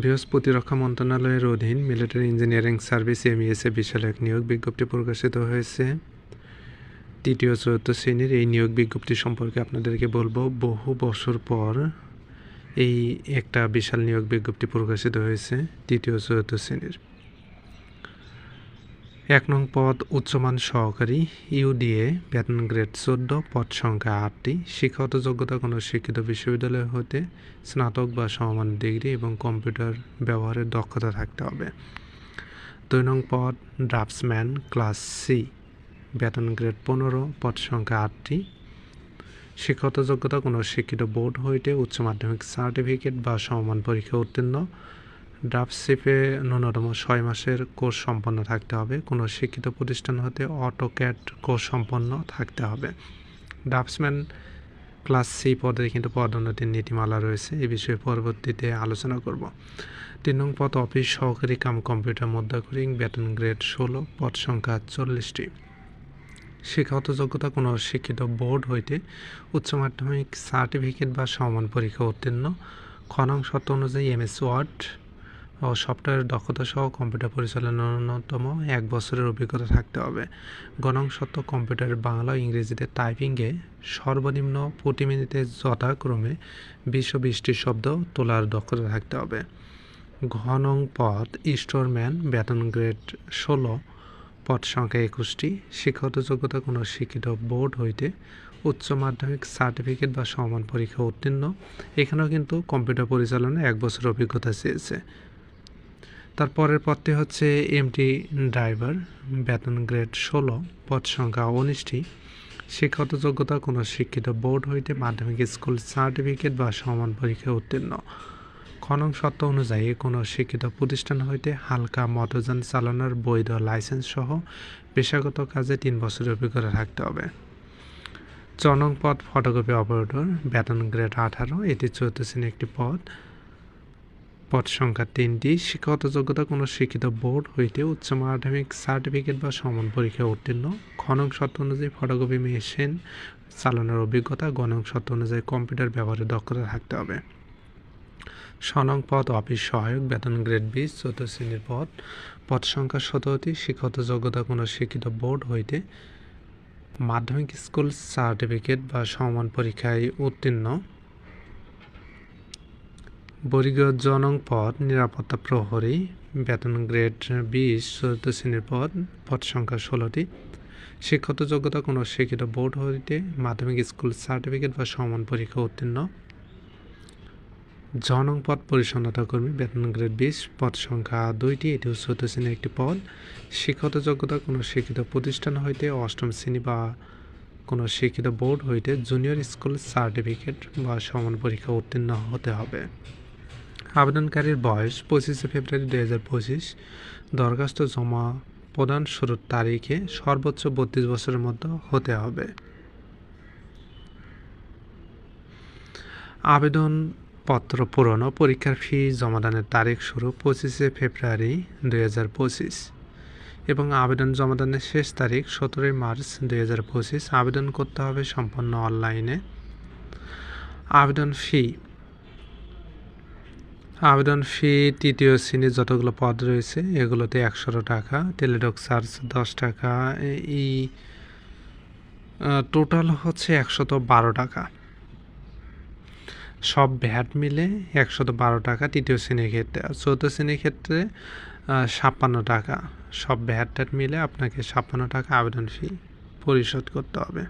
বৃহস্পতি রক্ষা মন্ত্রণালয়ের অধীন মিলিটারি ইঞ্জিনিয়ারিং সার্ভিস এমইএসএ বিশাল এক নিয়োগ বিজ্ঞপ্তি প্রকাশিত হয়েছে। তৃতীয় চতুর্থ শ্রেণির এই নিয়োগ বিজ্ঞপ্তি সম্পর্কে আপনাদেরকে বলব, বহু বছর পর এই একটা বিশাল নিয়োগ বিজ্ঞপ্তি প্রকাশিত হয়েছে তৃতীয় চতুর্থ শ্রেণির। এক নং পদ উচ্চমান সহকারী, ইউডিএ, বেতন গ্রেড চোদ্দ, পদ সংখ্যা আটটি, শিক্ষাগত যোগ্যতা কোনো শিক্ষিত বিশ্ববিদ্যালয় হতে স্নাতক বা সমমান ডিগ্রি এবং কম্পিউটার ব্যবহারের দক্ষতা থাকতে হবে। দুই নং পদ ড্রাফটসম্যান, ক্লাস সি, বেতন গ্রেড পনেরো, পদ সংখ্যা আটটি। শিক্ষাগত যোগ্যতা কোনো শিক্ষিত বোর্ড হইতে উচ্চ মাধ্যমিক সার্টিফিকেট বা সমমান পরীক্ষা উত্তীর্ণ। ড্রাফটশিপে ন্যূনতম ছয় মাসের কোর্স সম্পন্ন থাকতে হবে। কোনো শিক্ষিত প্রতিষ্ঠান হতে অটোক্যাট কোর্স সম্পন্ন থাকতে হবে। ড্রাফটসম্যান ক্লাস সি পদে কিন্তু পদোন্নতির নীতিমালা রয়েছে। এই বিষয়ে পরবর্তীতে আলোচনা করব। তিন নং পদ, অফিস সহকারী কাম কম্পিউটার মধ্যাকরিং বেতন গ্রেড ষোলো, পদ সংখ্যা চল্লিশটি। শিক্ষাগত যোগ্যতা, কোনো শিক্ষিত বোর্ড হইতে উচ্চ মাধ্যমিক সার্টিফিকেট বা সমান পরীক্ষা উত্তীর্ণ। খনং শর্ত অনুযায়ী এমএস ওয়ার্ড ও সফটওয়্যার দক্ষতা সহ কম্পিউটার পরিচালনার ন্যূনতম এক বছরের অভিজ্ঞতা থাকতে হবে। গণং কম্পিউটারের বাংলা ও ইংরেজিতে টাইপিংয়ে সর্বনিম্ন প্রতি মিনিটে যথাক্রমে বিশ ও বিশটি শব্দ তোলার দক্ষতা থাকতে হবে। ঘনং পদ স্টোরম্যান বেতন গ্রেড ষোলো, পদ সংখ্যা একুশটি, শিক্ষাগত যোগ্যতা কোনো শিক্ষিত বোর্ড হইতে উচ্চ মাধ্যমিক সার্টিফিকেট বা সমান পরীক্ষা উত্তীর্ণ। এখানেও কিন্তু কম্পিউটার পরিচালনায় এক বছর অভিজ্ঞতা চেয়েছে। তারপরের পদটি হচ্ছে এমটি ড্রাইভার বেতন গ্রেড ষোলো, পদ সংখ্যা উনিশটি। শিক্ষাগত যোগ্যতা, কোনো শিক্ষিত বোর্ড হইতে মাধ্যমিক স্কুল সার্টিফিকেট বা সমান পরীক্ষা উত্তীর্ণ। খনন সত্ত্ব অনুযায়ী কোনো শিক্ষিত প্রতিষ্ঠান হইতে হালকা মতযান চালানোর বৈধ লাইসেন্স সহ পেশাগত কাজে তিন বছরের অভিজ্ঞতা থাকতে হবে। চনং পদ ফটোকপি অপারেটর বেতন গ্রেড আঠারো, এটি চৌদ্দ শ্রেণি একটি পদ। পদ সংখ্যা তিনটি, শিক্ষাগত যোগ্যতা কোনো শিক্ষিত বোর্ড হইতে উচ্চ মাধ্যমিক সার্টিফিকেট বা সমান পরীক্ষা উত্তীর্ণ। খনং সত্ত্ব অনুযায়ী ফটোকপি মেশিন চালানোর অভিজ্ঞতা গণং সত্ত্ব অনুযায়ী কম্পিউটার ব্যবহারের দক্ষতা থাকতে হবে। সনং পদ, অফিস সহায়ক, বেতন গ্রেড বিশ, চতুর্থ শ্রেণির পদ। পদ সংখ্যা সতেরোটি, শিক্ষাগত যোগ্যতা কোনো শিক্ষিত বোর্ড হইতে মাধ্যমিক স্কুল সার্টিফিকেট বা সমান পরীক্ষায় উত্তীর্ণ। বর্গীয় জনং পদ নিরাপত্তা প্রহরী বেতন গ্রেড বিশ চতুর্থ শ্রেণির পদ পদ সংখ্যা ষোলোটি। শিক্ষত যোগ্যতা কোনো শিক্ষিত বোর্ড হইতে মাধ্যমিক স্কুল সার্টিফিকেট বা সমান পরীক্ষা উত্তীর্ণ। জনং পদ পরিচ্ছন্নতা কর্মী বেতন গ্রেড বিশ, পদ সংখ্যা দুইটি এটি চতুর্থ শ্রেণির একটি পদ। শিক্ষত যোগ্যতা কোনো শিক্ষিত প্রতিষ্ঠান হইতে অষ্টম শ্রেণি বা কোনো শিক্ষিত বোর্ড হইতে জুনিয়র স্কুল সার্টিফিকেট বা সমান পরীক্ষা উত্তীর্ণ হতে হবে। আবেদনকারীর বয়স পঁচিশে ফেব্রুয়ারি দুই হাজার পঁচিশ। দরখাস্ত জমা প্রদান শুরুর তারিখে সর্বোচ্চ বত্রিশ বছরের মধ্যে হতে হবে। আবেদন পত্র পূরণ পরীক্ষার ফি জমাদানের তারিখ শুরু পঁচিশে ফেব্রুয়ারি দুই হাজার পঁচিশ এবং আবেদন জমাদানের শেষ তারিখ সতেরোই মার্চ দুই হাজার পঁচিশ। আবেদন করতে হবে সম্পন্ন অনলাইনে। আবেদন ফি আবেদন ফি তৃতীয় শ্রেণির যতগুলো পদ রয়েছে, এগুলোতে একশো টাকা, টেলিডক চার্জ দশ টাকা, এই টোটাল হচ্ছে একশত বারো টাকা। সব ভ্যাট মিলে একশত বারো টাকা তৃতীয় শ্রেণির ক্ষেত্রে। আর চতুর্থ শ্রেণির ক্ষেত্রে ছাপ্পান্ন টাকা। সব ভ্যাট ট্যাট মিলে আপনাকে ছাপ্পান্ন টাকা আবেদন ফি পরিশোধ করতে হবে।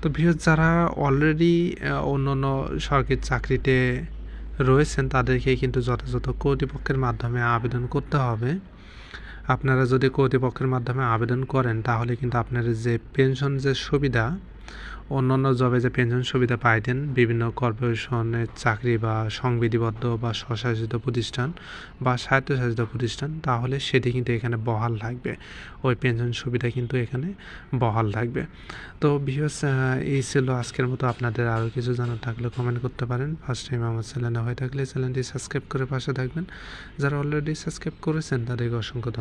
তো বৃহৎ যারা অলরেডি অন্য অন্য সরকারি চাকরিতে রয়েছেন, তাদেরকে কিন্তু যথাযথ কর্তৃপক্ষের মাধ্যমে আবেদন করতে হবে। আপনারা যদি কর্তৃপক্ষের মাধ্যমে আবেদন করেন, তাহলে কিন্তু আপনার যে পেনশন যে সুবিধা অন্যান্য জবে যে পেনশন সুবিধা পাইতেন বিভিন্ন কর্পোরেশনের চাকরি বা সংবিধিবদ্ধ বা স্বশাসিত প্রতিষ্ঠান বা স্বায়ত্তশাসিত প্রতিষ্ঠান, তাহলে সেটি কিন্তু এখানে বহাল থাকবে। ওই পেনশন সুবিধা কিন্তু এখানে বহাল থাকবে। তো বিশেষ এই ছিল আজকের মতো। আপনাদের আরও কিছু জানার থাকলে কমেন্ট করতে পারেন। ফার্স্ট টাইম আমার চ্যানেলে হয়ে থাকলে চ্যানেলটি সাবস্ক্রাইব করে পাশে থাকবেন। যারা অলরেডি সাবস্ক্রাইব করেছেন, তাদেরকে অসংখ্য ধন্যবাদ।